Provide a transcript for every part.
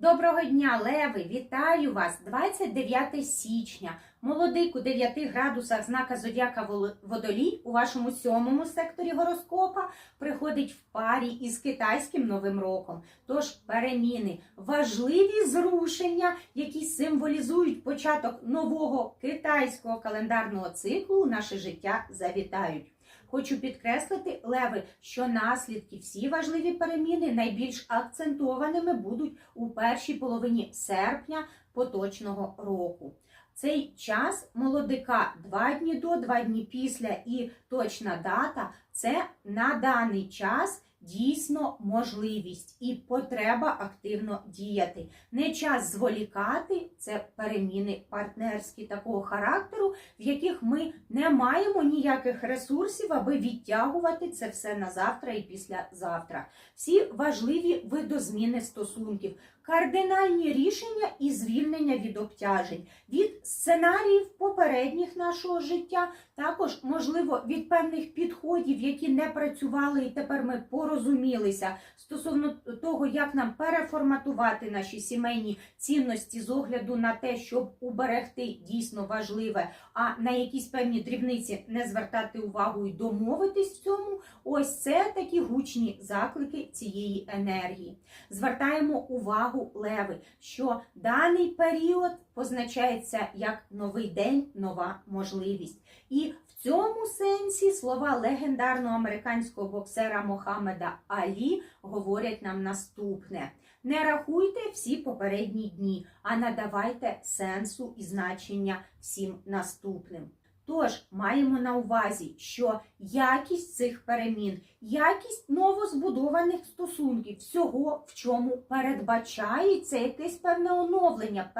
Доброго дня, Леви! Вітаю вас! 29 січня. Молодик у 9 градусах знака Зодіака Водолій у вашому сьомому секторі гороскопа приходить в парі із китайським новим роком. Тож переміни, важливі зрушення, які символізують початок нового китайського календарного циклу, наше життя завітають. Хочу підкреслити, леви, що наслідки всі важливі переміни найбільш акцентованими будуть у першій половині серпня поточного року. Цей час молодика два дні до, два дні після і точна дата це на даний час дійсно можливість і потреба активно діяти. Не час зволікати, це переміни партнерські такого характеру, в яких ми не маємо ніяких ресурсів, аби відтягувати це все на завтра і післязавтра. Всі важливі видозміни стосунків, кардинальні рішення і звільнення від обтяжень, від сценаріїв попередніх нашого життя, також, можливо, від певних підходів, які не працювали, і тепер ми порозумілися стосовно того, як нам переформатувати наші сімейні цінності з огляду на те, щоб уберегти дійсно важливе, а на якісь певні дрібниці не звертати увагу і домовитись в цьому. Ось це такі гучні заклики цієї енергії. Звертаємо увагу, леви, що даний період позначається як новий день, нова можливість. І в цьому сенсі слова легендарного американського боксера Мохаммеда Алі говорять нам наступне: не рахуйте всі попередні дні, а надавайте сенсу і значення всім наступним. Тож маємо на увазі, що якість цих перемін, якість новозбудованих стосунків, всього, в чому передбачається якесь певне оновлення,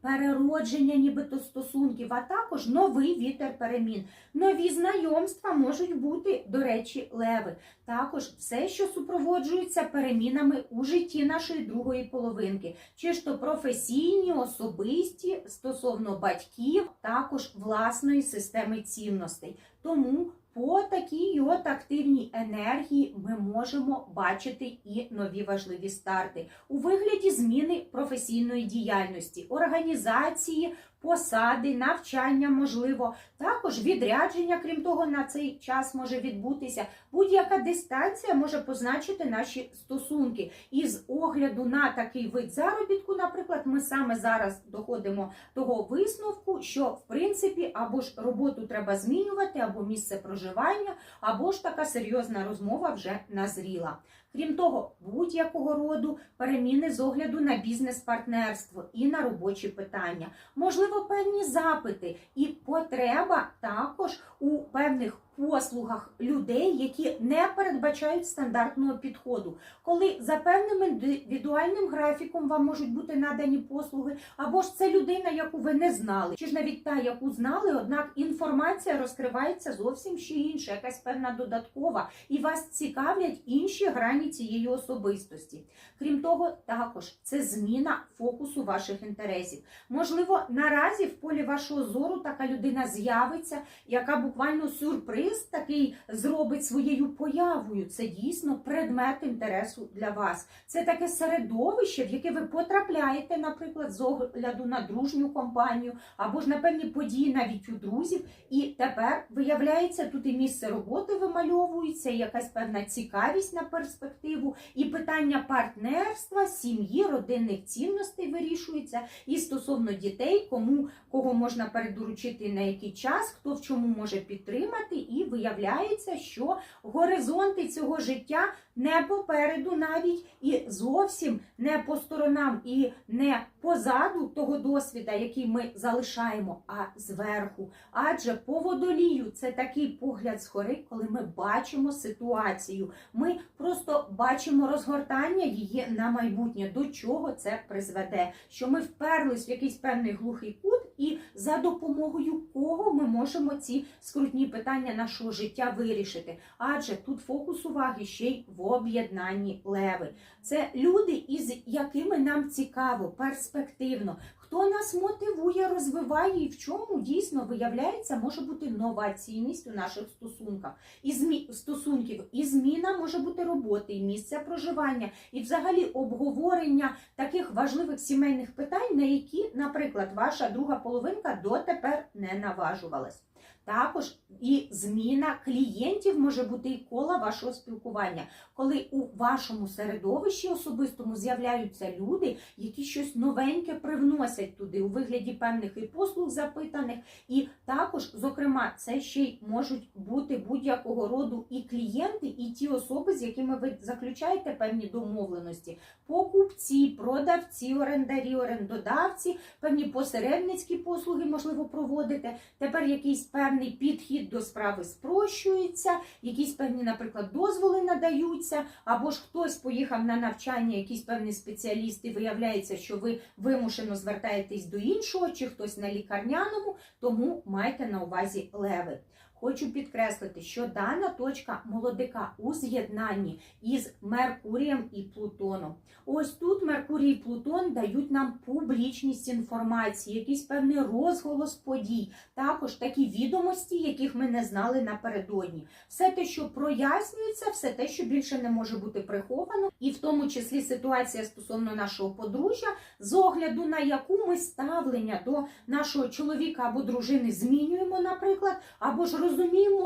переродження нібито стосунків, а також новий вітер перемін. Нові знайомства можуть бути, до речі, леви. Також все, що супроводжується перемінами у житті нашої другої половинки, чи ж то професійні, особисті стосовно батьків, також власної системи цінностей. Тому по такій от активній енергії ми можемо бачити і нові важливі старти у вигляді зміни професійної діяльності, організації, посади, навчання можливо, також відрядження, крім того, на цей час може відбутися. Будь-яка дистанція може позначити наші стосунки. І з огляду на такий вид заробітку, наприклад, ми саме зараз доходимо того висновку, що в принципі або ж роботу треба змінювати, або місце проживання, або ж така серйозна розмова вже назріла. Крім того, будь-якого роду переміни з огляду на бізнес-партнерство і на робочі питання, можливо, певні запити і потреба також у певних послугах людей, які не передбачають стандартного підходу, коли за певним індивідуальним графіком вам можуть бути надані послуги, або ж це людина, яку ви не знали, чи ж навіть та, яку знали, однак інформація розкривається зовсім ще інша, якась певна додаткова, і вас цікавлять інші грані цієї особистості. Крім того, також це зміна фокусу ваших інтересів. Можливо, наразі в полі вашого зору така людина з'явиться, яка буквально сюрприз такий зробить своєю появою. Це дійсно предмет інтересу для вас. Це таке середовище, в яке ви потрапляєте, наприклад, з огляду на дружню компанію або ж на певні події навіть у друзів. І тепер виявляється, тут і місце роботи вимальовується, і якась певна цікавість на перспективу, і питання партнерства, сім'ї, родинних цінностей вирішується. І стосовно дітей, кому кого можна передоручити на який час, хто в чому може підтримати, і виявляється, що горизонти цього життя не попереду навіть і зовсім не по сторонам, і не позаду того досвіда, який ми залишаємо, а зверху. Адже по водолію це такий погляд згори, коли ми бачимо ситуацію. Ми просто бачимо розгортання її на майбутнє, до чого це призведе. Що ми вперлись в якийсь певний глухий кут, і за допомогою кого ми можемо ці скрутні питання нашого життя вирішити. Адже тут фокус уваги ще й в об'єднанні леви. Це люди, із якими нам цікаво, перспективно. Хто нас мотивує, розвиває і в чому дійсно виявляється, може бути нова цінність у наших стосунках і змі... стосунків, і зміна може бути роботи, і місця проживання, і взагалі обговорення таких важливих сімейних питань, на які, наприклад, ваша друга половинка дотепер не наважувалась. Також і зміна клієнтів може бути і кола вашого спілкування, коли у вашому середовищі особистому з'являються люди, які щось новеньке привносять туди у вигляді певних і послуг запитаних, і також, зокрема, це ще й можуть бути будь-якого роду і клієнти, і ті особи, з якими ви заключаєте певні домовленості, покупці, продавці, орендарі, орендодавці, певні посередницькі послуги, можливо, проводите. Тепер якийсь певний підхід до справи спрощується, якісь певні, наприклад, дозволи надаються, або ж хтось поїхав на навчання, якийсь певний спеціаліст, і виявляється, що ви вимушено звертаєтесь до іншого, чи хтось на лікарняному, тому майте на увазі леви. Хочу підкреслити, що дана точка молодика у з'єднанні із Меркурієм і Плутоном. Ось тут Меркурій і Плутон дають нам публічність інформації, якийсь певний розголос подій, також такі відомості, яких ми не знали напередодні. Все те, що прояснюється, все те, що більше не може бути приховано, і в тому числі ситуація стосовно нашого подружжя, з огляду на яку ми ставлення до нашого чоловіка або дружини змінюємо, наприклад, або ж розуміємо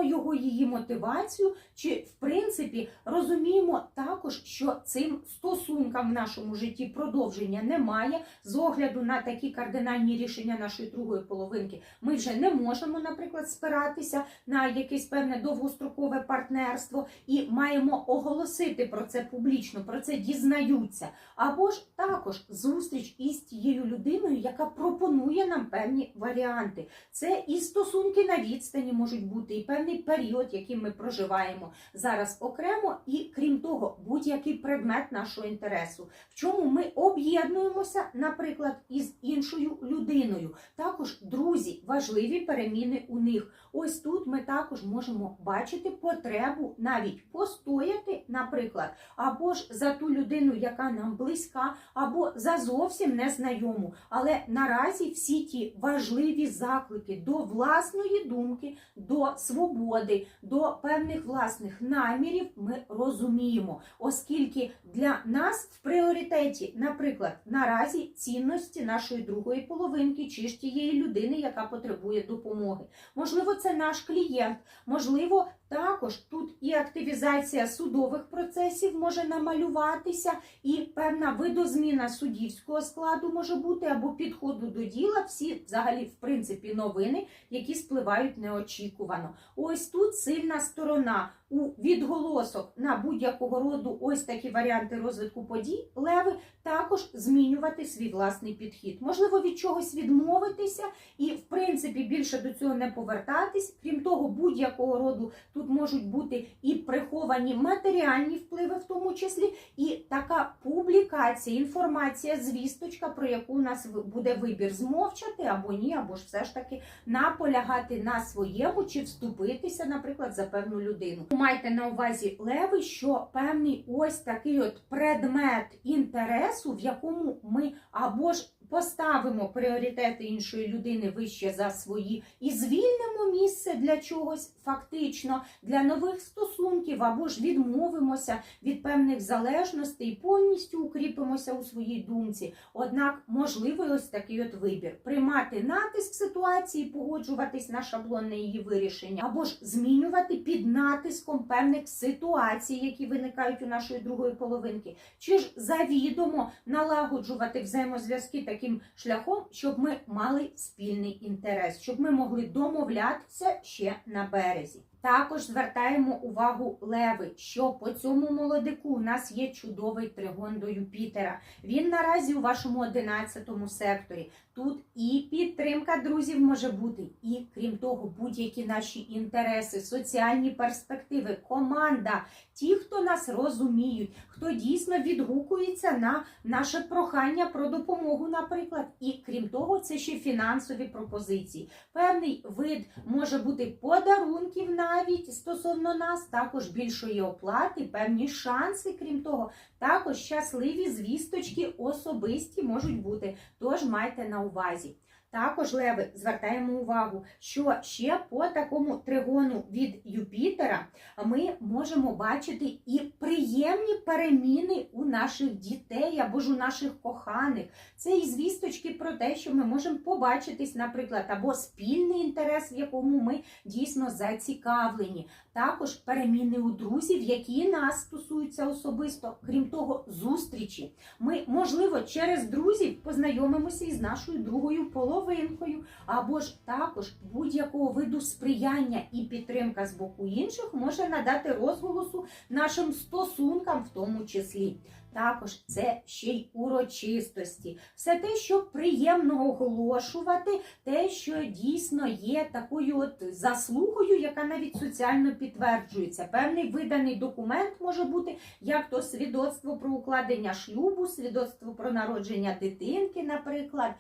його її мотивацію, чи в принципі розуміємо також, що цим стосункам в нашому житті продовження немає. З огляду на такі кардинальні рішення нашої другої половинки, ми вже не можемо, наприклад, спиратися на якесь певне довгострокове партнерство і маємо оголосити про це публічно, про це дізнаються. Або ж також зустріч із тією людиною, яка пропонує нам певні варіанти. Це і стосунки на відстані можуть бути, і певний період, який ми проживаємо зараз окремо, і крім того, будь-який предмет нашого інтересу, в чому ми об'єднуємося, наприклад, із іншою людиною. Також друзі, важливі переміни у них. Ось тут ми також можемо бачити потребу навіть постояти, наприклад, або ж за ту людину, яка нам близька, або за зовсім незнайому. Але наразі всі ті важливі заклики до власної думки, до свободи, до певних власних намірів ми розуміємо, оскільки для нас в пріоритеті, наприклад, наразі цінності нашої другої половинки чи ж тієї людини, яка потребує допомоги. Можливо, це наш клієнт, можливо, також тут і активізація судових процесів може намалюватися, і певна видозміна суддівського складу може бути або підходу до діла. Всі взагалі, в принципі, новини, які спливають неочікувано. Ось тут сильна сторона. У відголосок на будь-якого роду ось такі варіанти розвитку подій леви також змінювати свій власний підхід. Можливо, від чогось відмовитися і, в принципі, більше до цього не повертатись. Крім того, будь-якого роду тут можуть бути і приховані матеріальні впливи, в тому числі, і така публікація, інформація, звісточка, про яку у нас буде вибір змовчати або ні, або ж все ж таки наполягати на своєму чи вступитися, наприклад, за певну людину. Майте на увазі леви, що певний ось такий от предмет інтересу, в якому ми або ж поставимо пріоритети іншої людини вище за свої і звільнимо місце для чогось фактично, для нових стосунків, або ж відмовимося від певних залежностей і повністю укріпимося у своїй думці. Однак можливий ось такий от вибір: приймати натиск ситуації, погоджуватись на шаблонне її вирішення, або ж змінювати під натиском певних ситуацій, які виникають у нашої другої половинки, чи ж завідомо налагоджувати взаємозв'язки таким шляхом, щоб ми мали спільний інтерес, щоб ми могли домовлятися ще на березі. Також звертаємо увагу леви, що по цьому молодику у нас є чудовий тригон до Юпітера. Він наразі у вашому 11 секторі. Тут і підтримка друзів може бути, і крім того, будь-які наші інтереси, соціальні перспективи, команда, ті, хто нас розуміють, хто дійсно відгукується на наше прохання про допомогу, наприклад. І крім того, це ще фінансові пропозиції. Певний вид може бути подарунків навіть стосовно нас, також більшої оплати, певні шанси, крім того, також щасливі звісточки особисті можуть бути. Тож майте на увазі. Також, леви, звертаємо увагу, що ще по такому тригону від Юпітера ми можемо бачити і приємні переміни у наших дітей або ж у наших коханих. Це і звісточки про те, що ми можемо побачитись, наприклад, або спільний інтерес, в якому ми дійсно зацікавлені. Також переміни у друзів, які нас стосуються особисто, крім того, зустрічі. Ми, можливо, через друзів познайомимося із нашою другою половинкою, або ж також будь-якого виду сприяння і підтримка з боку інших може надати розголосу нашим стосункам, в тому числі. Також це ще й урочистості, все те, що приємно оголошувати, те, що дійсно є такою от заслугою, яка навіть соціально підтверджується. Певний виданий документ може бути як то свідоцтво про укладення шлюбу, свідоцтво про народження дитинки, наприклад.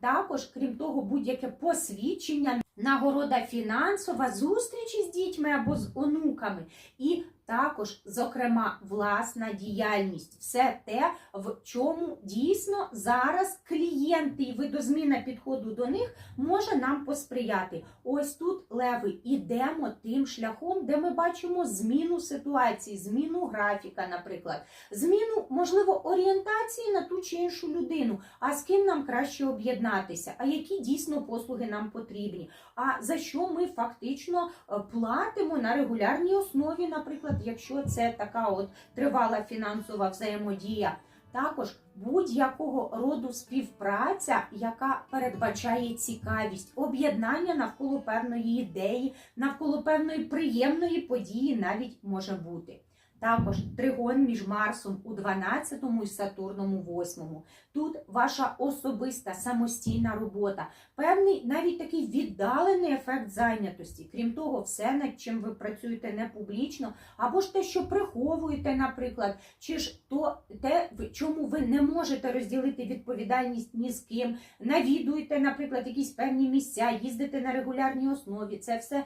Також, крім того, будь-яке посвідчення, нагорода фінансова, зустрічі з дітьми або з онуками. І також, зокрема, власна діяльність, все те, в чому дійсно зараз клієнти і видозміна підходу до них може нам посприяти. Ось тут леви ідемо тим шляхом, де ми бачимо зміну ситуації, зміну графіка, наприклад, зміну, можливо, орієнтації на ту чи іншу людину. А з ким нам краще об'єднатися? А які дійсно послуги нам потрібні? А за що ми фактично е, платимо на регулярній основі, наприклад, якщо це така от тривала фінансова взаємодія. Також будь-якого роду співпраця, яка передбачає цікавість, об'єднання навколо певної ідеї, навколо певної приємної події навіть може бути. Також тригон між Марсом у 12 і Сатурном у 8. Тут ваша особиста самостійна робота, певний навіть такий віддалений ефект зайнятості. Крім того, все, над чим ви працюєте не публічно, або ж те, що приховуєте, наприклад, чи ж то те, чому ви не можете розділити відповідальність ні з ким, навідуєте, наприклад, якісь певні місця, їздите на регулярній основі. Це все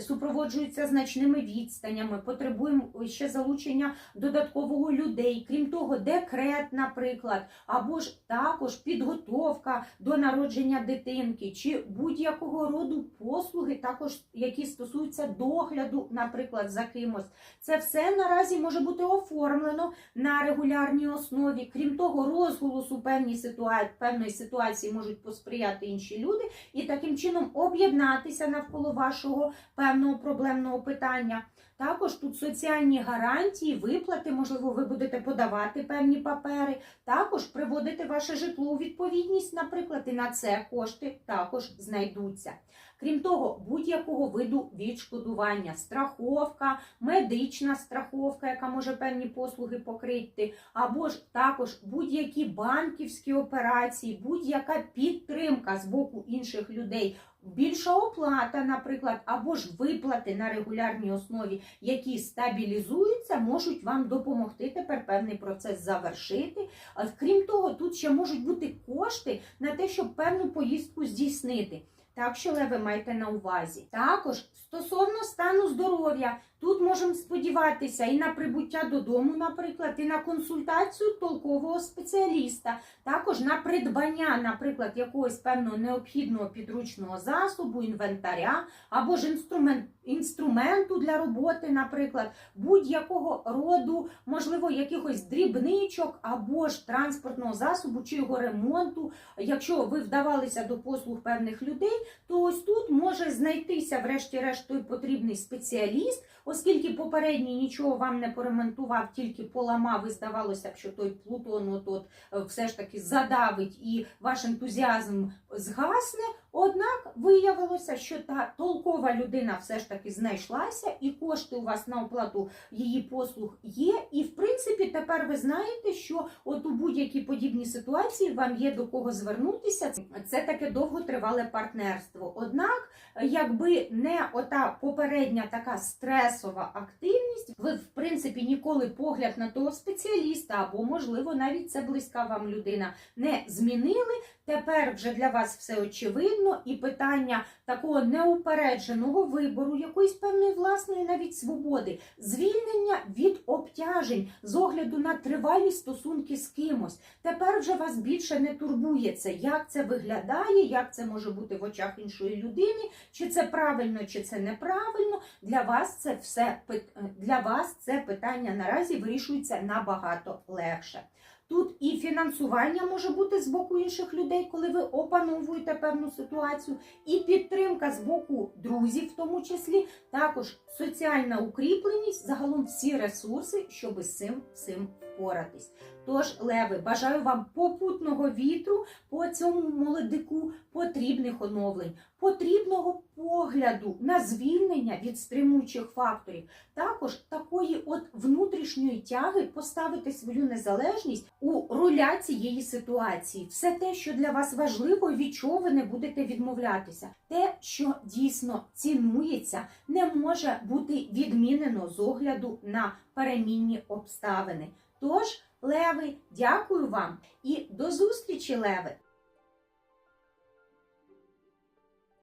супроводжується значними відстанями. Потребуємо ще залучення додаткового людей. Крім того, декрет, наприклад, або ж також підготовка до народження дитинки, чи будь-якого роду послуги, також які стосуються догляду, наприклад, за кимось. Це все наразі може бути оформлено на регулярній основі. Крім того, розголосу певній ситуації, певної ситуації можуть посприяти інші люди і таким чином об'єднатися навколо вашого певного проблемного питання. Також тут соціальні гарантії, виплати, можливо, ви будете подавати певні папери, також приводити ваше житло у відповідність, наприклад, і на це кошти також знайдуться. Крім того, будь-якого виду відшкодування, страховка, медична страховка, яка може певні послуги покрити, або ж також будь-які банківські операції, будь-яка підтримка з боку інших людей. Більша оплата, наприклад, або ж виплати на регулярній основі, які стабілізуються, можуть вам допомогти тепер певний процес завершити. Крім того, тут ще можуть бути кошти на те, щоб певну поїздку здійснити. Так що леви майте на увазі. Також стосовно стану здоров'я, тут можемо сподіватися і на прибуття додому, наприклад, і на консультацію толкового спеціаліста, також на придбання, наприклад, якогось певного необхідного підручного засобу, інвентаря або ж інструмент, інструменту для роботи, наприклад, будь-якого роду, можливо, якихось дрібничок або ж транспортного засобу чи його ремонту. Якщо ви вдавалися до послуг певних людей, то ось тут може знайтися, врешті-решт, той потрібний спеціаліст, оскільки попередній нічого вам не поремонтував, тільки поламав, і здавалося б, що той Плутон от, от, е, все ж таки задавить і ваш ентузіазм згасне. Однак виявилося, що та толкова людина все ж таки знайшлася, і кошти у вас на оплату її послуг є. І в принципі, тепер ви знаєте, що от у будь-якій подібній ситуації вам є до кого звернутися. Це таке довготривале партнерство. Однак, якби не ота попередня така стресова активність, ви в принципі ніколи погляд на того спеціаліста, або можливо навіть це близька вам людина не змінили. Тепер вже для вас все очевидно, і питання такого неупередженого вибору, якоїсь певної власної навіть свободи, звільнення від обтяжень з огляду на тривалі стосунки з кимось. Тепер вже вас більше не турбує це, як це виглядає, як це може бути в очах іншої людини, чи це правильно, чи це неправильно. Для вас це все для вас це питання наразі вирішується набагато легше. Тут і фінансування може бути з боку інших людей, коли ви опановуєте певну ситуацію, і підтримка з боку друзів, в тому числі, також соціальна укріпленість, загалом всі ресурси, щоб з цим всім впоратись. Тож, леви, бажаю вам попутного вітру по цьому молодику, потрібних оновлень, потрібного погляду на звільнення від стримуючих факторів, також такої от внутрішньої тяги поставити свою незалежність у руля цієї ситуації. Все те, що для вас важливо, від чого ви не будете відмовлятися. Те, що дійсно цінується, не може бути відмінено з огляду на перемінні обставини. Тож, леви, дякую вам і до зустрічі, леви!